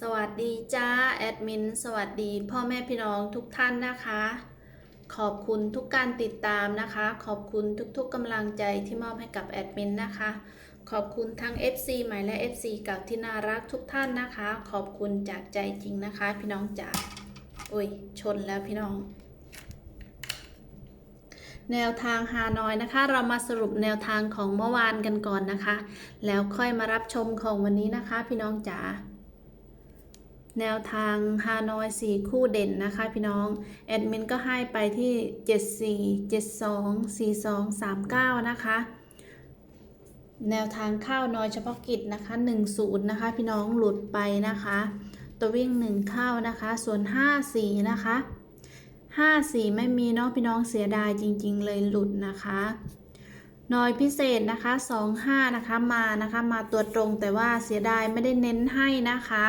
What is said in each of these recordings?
สวัสดีจ้าแอดมินสวัสดีพ่อแม่พี่น้องทุกท่านนะคะ ขอบคุณทุกการติดตามนะคะ ขอบคุณทุกๆกำลังใจที่มอบให้กับแอดมินนะคะ ขอบคุณทั้ง FC ใหม่และ FC เก่าที่น่ารักทุกท่านนะคะ ขอบคุณจากใจจริงนะคะ พี่น้องจ๋าอุ้ยชนแล้วพี่น้องแนวทางฮานอยนะคะ เรามาสรุปแนวทางของเมื่อวานกันก่อนนะคะ แล้วค่อยมารับชมของวันนี้นะคะ พี่น้องจ๋า แนวทางฮานอย4คู่เด่นนะคะพี่น้อง แอดมินก็ให้ไปที่ 74 72 42 39 นะคะ แนวทางเข้านอยเฉพาะกิจนะคะ 10 นะคะ พี่น้องหลุดไปนะคะ ตัววิ่ง 1 เข้านะคะ ส่วน 54 นะคะ 54 ไม่มีเนาะพี่น้องเสียดายจริง ๆ เลยหลุดนะคะนอยพิเศษนะคะ 25 นะคะมานะคะมาตัวตรงแต่ว่าเสียดายไม่ได้เน้นให้นะคะ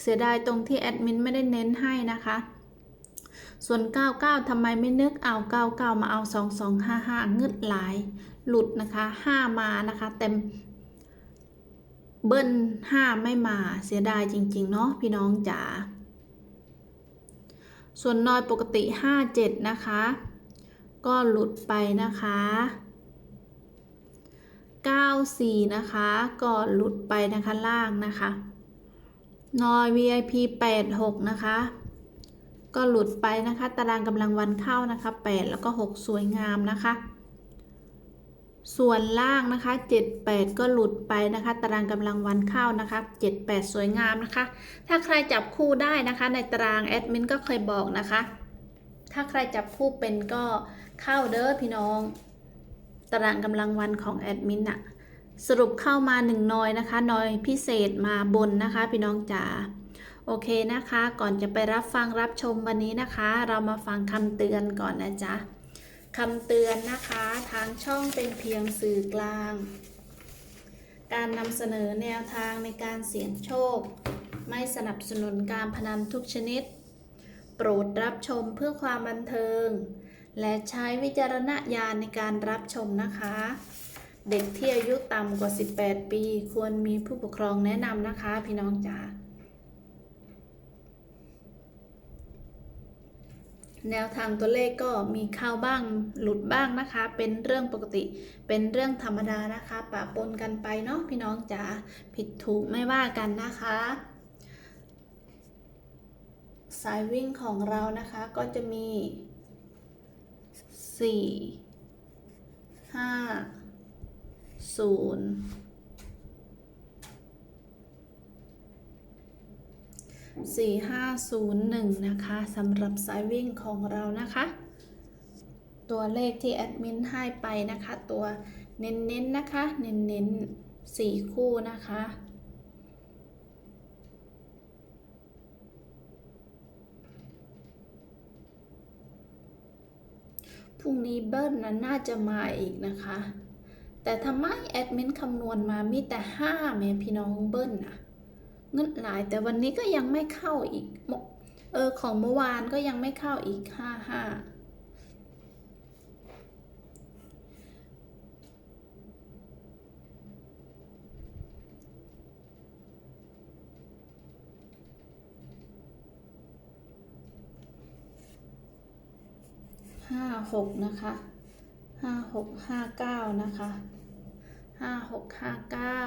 เสียดายตรงที่แอดมินไม่ได้เน้นให้นะคะ ส่วน 99ทำไมไม่นึกเอา 99 มาเอา 2255 เงืดหลาย หลุดนะคะ 5 มานะคะ เต็มเบิ้ล5ไม่มาเสียดายจริง ๆ เนาะพี่น้องจ๋าส่วนนอยปกติ 57 นะคะ ก็หลุดไปนะคะ 94 นะคะ ก็หลุดไปนะคะล่างนะคะ นอย VIP 86 นะคะ ก็หลุดไปนะคะ ตารางกำลังวันเข้านะคะ 8 แล้วก็ 6 สวยงามนะคะ ส่วนล่างนะคะ 78 ก็หลุดไปนะคะ ตารางกำลังวันเข้านะคะ 78 สวยงามนะคะ ถ้าใครจับคู่ได้นะคะ ในตารางแอดมินก็เคยบอกนะคะ ถ้าใครจับคู่เป็นก็เข้าเด้อพี่น้อง ตารางกำลังวันของแอดมินอะ สรุปเข้ามาหนึ่งนอยนะคะนอยพิเศษมาบนนะคะ พี่น้องจ๋าโอเคนะคะ ก่อนจะไปรับฟังรับชมวันนี้นะคะ เรามาฟังคำเตือนก่อนนะจ๊ะคำเตือนนะคะ ทางช่องเป็นเพียงสื่อกลาง การนำเสนอแนวทางในการเสี่ยงโชค ไม่สนับสนุนการพนันทุกชนิด โปรดรับชมเพื่อความบันเทิง และใช้วิจารณญาณในการรับชมนะคะ เด็กที่อายุต่ำกว่า 18 ปี ควรมีผู้ปกครองแนะนำนะคะ พี่น้องจ๋าแนวทางตัวเลขก็มีเข้าบ้างหลุดบ้างนะคะ เป็นเรื่องปกติ เป็นเรื่องธรรมดานะคะปะปนกันไปเนาะพี่น้องจ๋าผิดถูกไม่ว่ากันนะคะ สายวิ่งของเรานะคะก็จะมี 4 ศูนย์สี่ห้าศูนย์หนึ่งนะคะสำหรับสายวิ่งของเรานะคะ ตัวเลขที่แอดมินให้ไปนะคะ ตัวเน้นๆนนะคะ เน้นๆสี่คู่นะคะพรุ่งนี้เบิ้ลนั้นน่าจะมาอีกนะคะ แต่ทำไมแอดมินคำนวณมามีแต่ห้าแม่พี่น้องเบิ้ลนะเงินหลายแต่วันนี้ก็ยังไม่เข้าอีกเอออของเมื่อวานก็ยังไม่เข้าอีกห้าห้าห้าหกนะคะห้าหกห้าเก้านะคะ ห้าหกห้าเก้า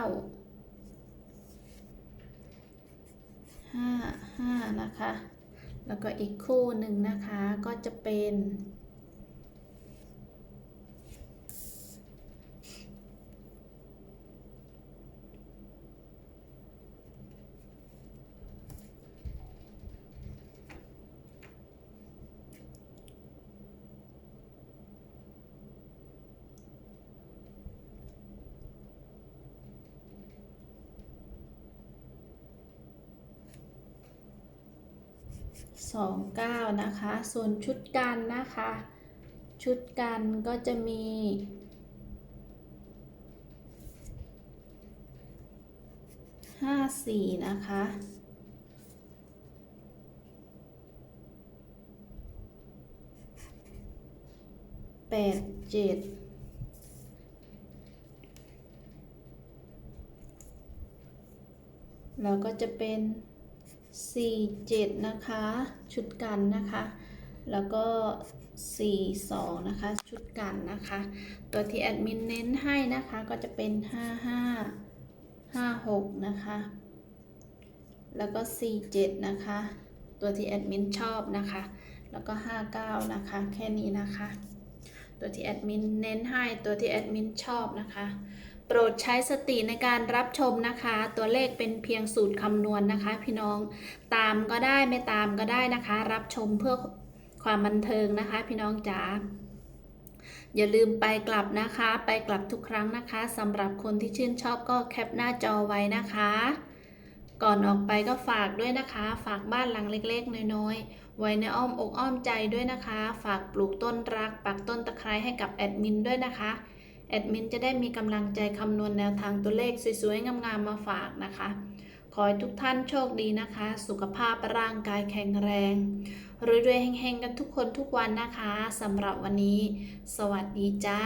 ห้าห้านะคะ แล้วก็อีกคู่หนึ่งนะคะก็จะเป็น สองเก้านะคะ ส่วนชุดกันนะคะ ชุดกันก็จะมีห้าสี่นะคะแปดเจ็ดแล้วก็จะเป็น 47 นะคะ ชุดกันนะคะ แล้วก็ 42 นะคะ ชุดกันนะคะ ตัวที่แอดมินเน้นให้นะคะก็จะเป็น 55 56 นะคะ แล้วก็ 47 นะคะ ตัวที่แอดมินชอบนะคะ แล้วก็ 59 นะคะ แค่นี้นะคะ ตัวที่แอดมินเน้นให้ตัวที่แอดมินชอบนะคะ ปรดใช้สติในการรับชมนะคะ ตัวเลขเป็นเพียงสูตรคำนวณนะคะ พี่น้องตามก็ได้ไม่ตามก็ได้นะคะ รับชมเพื่อความบันเทิงนะคะ พี่น้องจ๋าอย่าลืมไปกลับนะคะ ไปกลับทุกครั้งนะคะสำหรับคนที่ชื่นชอบก็แคปหน้าจอไว้นะคะ ก่อนออกไปก็ฝากด้วยนะคะ ฝากบ้านหลังเล็กๆ น้อยๆ ไว้ในอ้อมอกอ้อมใจด้วยนะคะ ฝากปลูกต้นรัก ปักต้นตะไคร้ให้กับแอดมินด้วยนะคะ แอดมินจะได้มีกำลังใจคำนวณแนวทางตัวเลขสวยๆ งามๆมาฝากนะคะ ขอให้ทุกท่านโชคดีนะคะ สุขภาพร่างกายแข็งแรงรวยๆแห่งๆ กันทุกคนทุกวันนะคะสำหรับวันนี้ สวัสดีจ้า